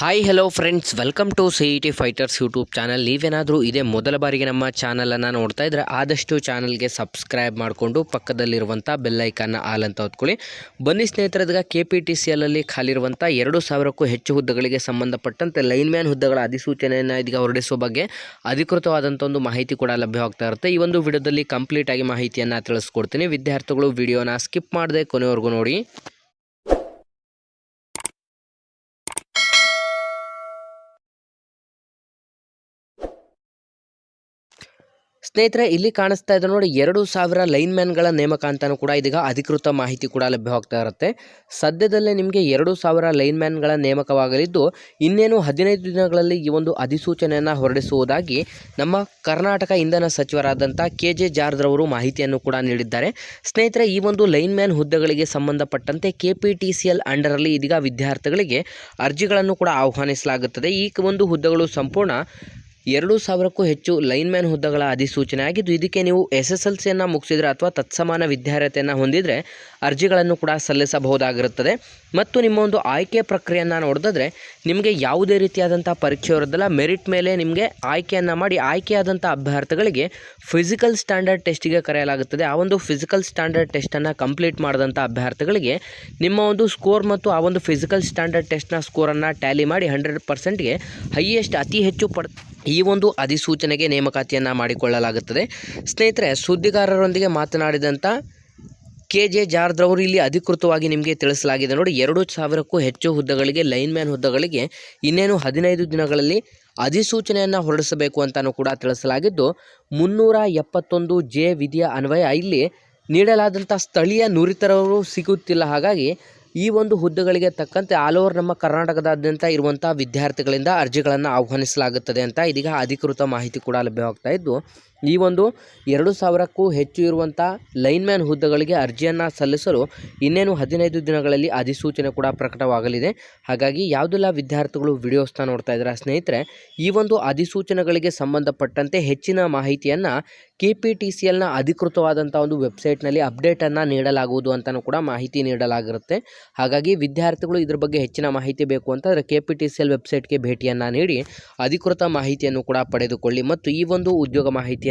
Hi hello friends welcome to C E T fighters YouTube channel ನೀವೇನಾದರೂ ಇದೇ ಮೊದಲ ಬಾರಿಗೆ ನಮ್ಮ ಚಾನಲನ್ನು ನೋಡ್ತಾ ಇದ್ದರೆ ಆದಷ್ಟು ಚಾನಲ್ಗೆ ಸಬ್ಸ್ಕ್ರೈಬ್ ಮಾಡಿಕೊಂಡು ಪಕ್ಕದಲ್ಲಿರುವಂಥ ಬೆಲ್ಲೈಕನ್ನ ಆಲ್ ಅಂತ ಹೊತ್ಕೊಳ್ಳಿ. ಬನ್ನಿ ಸ್ನೇಹಿತರದಾಗ ಕೆ ಪಿ ಟಿ ಸಿ ಎಲ್ಲಲ್ಲಿ ಖಾಲಿರುವಂಥ ಎರಡು ಸಾವಿರಕ್ಕೂ ಹೆಚ್ಚು ಹುದ್ದೆಗಳಿಗೆ ಸಂಬಂಧಪಟ್ಟಂತೆ ಲೈನ್ಮ್ಯಾನ್ ಹುದ್ದೆಗಳ ಅಧಿಸೂಚನೆಯನ್ನು ಇದೀಗ ಹೊರಡಿಸುವ ಬಗ್ಗೆ ಅಧಿಕೃತವಾದಂಥ ಒಂದು ಮಾಹಿತಿ ಕೂಡ ಲಭ್ಯವಾಗ್ತಾ ಇರುತ್ತೆ. ಈ ಒಂದು ವಿಡಿಯೋದಲ್ಲಿ ಕಂಪ್ಲೀಟಾಗಿ ಮಾಹಿತಿಯನ್ನು ತಿಳಿಸ್ಕೊಡ್ತೀನಿ. ವಿದ್ಯಾರ್ಥಿಗಳು ವಿಡಿಯೋನ ಸ್ಕಿಪ್ ಮಾಡದೆ ಕೊನೆವರೆಗೂ ನೋಡಿ. ಸ್ನೇಹಿತರೆ, ಇಲ್ಲಿ ಕಾಣಿಸ್ತಾ ಇದೆ ನೋಡಿ, ಎರಡು ಸಾವಿರ ಲೈನ್ಮ್ಯಾನ್ಗಳ ನೇಮಕ ಅಂತಲೂ ಕೂಡ ಇದೀಗ ಅಧಿಕೃತ ಮಾಹಿತಿ ಕೂಡ ಲಭ್ಯವಾಗ್ತಾ ಇರುತ್ತೆ. ಸದ್ಯದಲ್ಲೇ ನಿಮಗೆ ಎರಡು ಸಾವಿರ ಲೈನ್ಮ್ಯಾನ್ಗಳ ನೇಮಕವಾಗಲಿದ್ದು, ಇನ್ನೇನು ಹದಿನೈದು ದಿನಗಳಲ್ಲಿ ಈ ಒಂದು ಅಧಿಸೂಚನೆಯನ್ನು ಹೊರಡಿಸುವುದಾಗಿ ನಮ್ಮ ಕರ್ನಾಟಕ ಇಂಧನ ಸಚಿವರಾದಂಥ ಕೆ ಜೆ ಜಾರ್ದ್ರವರು ಮಾಹಿತಿಯನ್ನು ಕೂಡ ನೀಡಿದ್ದಾರೆ. ಸ್ನೇಹಿತರೆ, ಈ ಒಂದು ಲೈನ್ಮ್ಯಾನ್ ಹುದ್ದೆಗಳಿಗೆ ಸಂಬಂಧಪಟ್ಟಂತೆ K P T C L ಅಂಡರಲ್ಲಿ ಇದೀಗ ವಿದ್ಯಾರ್ಥಿಗಳಿಗೆ ಅರ್ಜಿಗಳನ್ನು ಕೂಡ ಆಹ್ವಾನಿಸಲಾಗುತ್ತದೆ. ಈ ಒಂದು ಹುದ್ದೆಗಳು ಸಂಪೂರ್ಣ ಎರಡು ಸಾವಿರಕ್ಕೂ ಹೆಚ್ಚು ಲೈನ್ಮ್ಯಾನ್ ಹುದ್ದೆಗಳ ಅಧಿಸೂಚನೆ ಆಗಿದ್ದು, ಇದಕ್ಕೆ ನೀವು ಎಸ್ ಎಸ್ ಎಲ್ ಸಿಯನ್ನು ಮುಗಿಸಿದರೆ ಅಥವಾ ತತ್ಸಮಾನ ವಿದ್ಯಾರ್ಹತೆಯನ್ನು ಹೊಂದಿದರೆ ಅರ್ಜಿಗಳನ್ನು ಕೂಡ ಸಲ್ಲಿಸಬಹುದಾಗಿರುತ್ತದೆ. ಮತ್ತು ನಿಮ್ಮ ಒಂದು ಆಯ್ಕೆ ಪ್ರಕ್ರಿಯೆಯನ್ನು ನೋಡಿದ್ರೆ ನಿಮಗೆ ಯಾವುದೇ ರೀತಿಯಾದಂಥ ಪರೀಕ್ಷೆ ಇರೋದಿಲ್ಲ. ಮೆರಿಟ್ ಮೇಲೆ ನಿಮಗೆ ಆಯ್ಕೆಯನ್ನು ಮಾಡಿ, ಆಯ್ಕೆಯಾದಂಥ ಅಭ್ಯರ್ಥಿಗಳಿಗೆ ಫಿಸಿಕಲ್ ಸ್ಟ್ಯಾಂಡರ್ಡ್ ಟೆಸ್ಟಿಗೆ ಕರೆಯಲಾಗುತ್ತದೆ. ಆ ಒಂದು ಫಿಸಿಕಲ್ ಸ್ಟ್ಯಾಂಡರ್ಡ್ ಟೆಸ್ಟನ್ನು ಕಂಪ್ಲೀಟ್ ಮಾಡಿದಂಥ ಅಭ್ಯರ್ಥಿಗಳಿಗೆ ನಿಮ್ಮ ಒಂದು ಸ್ಕೋರ್ ಮತ್ತು ಆ ಒಂದು ಫಿಸಿಕಲ್ ಸ್ಟ್ಯಾಂಡರ್ಡ್ ಟೆಸ್ಟ್ನ ಸ್ಕೋರನ್ನು ಟ್ಯಾಲಿ ಮಾಡಿ ಹಂಡ್ರೆಡ್ ಪರ್ಸೆಂಟ್ಗೆ ಹೈಯೆಸ್ಟ್, ಅತಿ ಹೆಚ್ಚು ಪಡ್ ಈ ಒಂದು ಅಧಿಸೂಚನೆಗೆ ನೇಮಕಾತಿಯನ್ನು ಮಾಡಿಕೊಳ್ಳಲಾಗುತ್ತದೆ. ಸ್ನೇಹಿತರೆ, ಸುದ್ದಿಗಾರರೊಂದಿಗೆ ಮಾತನಾಡಿದಂಥ ಕೆ ಜೆ ಜಾರ್ದ್ರವರು ಇಲ್ಲಿ ಅಧಿಕೃತವಾಗಿ ನಿಮಗೆ ತಿಳಿಸಲಾಗಿದೆ. ನೋಡಿ, ಎರಡು ಸಾವಿರಕ್ಕೂ ಹೆಚ್ಚು ಹುದ್ದೆಗಳಿಗೆ ಲೈನ್ಮ್ಯಾನ್ ಹುದ್ದೆಗಳಿಗೆ ಇನ್ನೇನು ಹದಿನೈದು ದಿನಗಳಲ್ಲಿ ಅಧಿಸೂಚನೆಯನ್ನು ಹೊರಡಿಸಬೇಕು ಅಂತಲೂ ಕೂಡ ತಿಳಿಸಲಾಗಿದ್ದು, ಮುನ್ನೂರ ಎಪ್ಪತ್ತೊಂದು ಜೆ ವಿಧಿಯ ಅನ್ವಯ ಇಲ್ಲಿ ನೀಡಲಾದಂಥ ಸ್ಥಳೀಯ ನುರಿತರವರು ಸಿಗುತ್ತಿಲ್ಲ. ಹಾಗಾಗಿ ಈ ಒಂದು ಹುದ್ದೆಗಳಿಗೆ ತಕ್ಕಂತೆ ಆಲ್ ಓವರ್ ನಮ್ಮ ಕರ್ನಾಟಕದಾದ್ಯಂತ ಇರುವಂಥ ವಿದ್ಯಾರ್ಥಿಗಳಿಂದ ಅರ್ಜಿಗಳನ್ನು ಆಹ್ವಾನಿಸಲಾಗುತ್ತದೆ ಅಂತ ಇದೀಗ ಅಧಿಕೃತ ಮಾಹಿತಿ ಕೂಡ ಲಭ್ಯವಾಗ್ತಾ ಇದ್ದು ಈ ಒಂದು ಎರಡು ಸಾವಿರಕ್ಕೂ ಹೆಚ್ಚು ಇರುವಂಥ ಲೈನ್ಮ್ಯಾನ್ ಹುದ್ದೆಗಳಿಗೆ ಅರ್ಜಿಯನ್ನು ಸಲ್ಲಿಸಲು ಇನ್ನೇನು ಹದಿನೈದು ದಿನಗಳಲ್ಲಿ ಅಧಿಸೂಚನೆ ಕೂಡ ಪ್ರಕಟವಾಗಲಿದೆ. ಹಾಗಾಗಿ ಯಾವುದೆಲ್ಲ ವಿದ್ಯಾರ್ಥಿಗಳು ವಿಡಿಯೋಸ್ನ ನೋಡ್ತಾ ಇದ್ದಾರೆ ಸ್ನೇಹಿತರೆ, ಈ ಒಂದು ಅಧಿಸೂಚನೆಗಳಿಗೆ ಸಂಬಂಧಪಟ್ಟಂತೆ ಹೆಚ್ಚಿನ ಮಾಹಿತಿಯನ್ನು ಕೆ ಪಿ ಟಿ ಸಿ ಎಲ್ನ ಅಧಿಕೃತವಾದಂಥ ಒಂದು ವೆಬ್ಸೈಟ್ನಲ್ಲಿ ಅಪ್ಡೇಟನ್ನು ನೀಡಲಾಗುವುದು ಅಂತಲೂ ಕೂಡ ಮಾಹಿತಿ ನೀಡಲಾಗಿರುತ್ತೆ. ಹಾಗಾಗಿ ವಿದ್ಯಾರ್ಥಿಗಳು ಇದ್ರ ಬಗ್ಗೆ ಹೆಚ್ಚಿನ ಮಾಹಿತಿ ಬೇಕು ಅಂತಂದರೆ K P T C L ವೆಬ್ಸೈಟ್ಗೆ ಭೇಟಿಯನ್ನು ನೀಡಿ ಅಧಿಕೃತ ಮಾಹಿತಿಯನ್ನು ಕೂಡ ಪಡೆದುಕೊಳ್ಳಿ. ಮತ್ತು ಈ ಒಂದು ಉದ್ಯೋಗ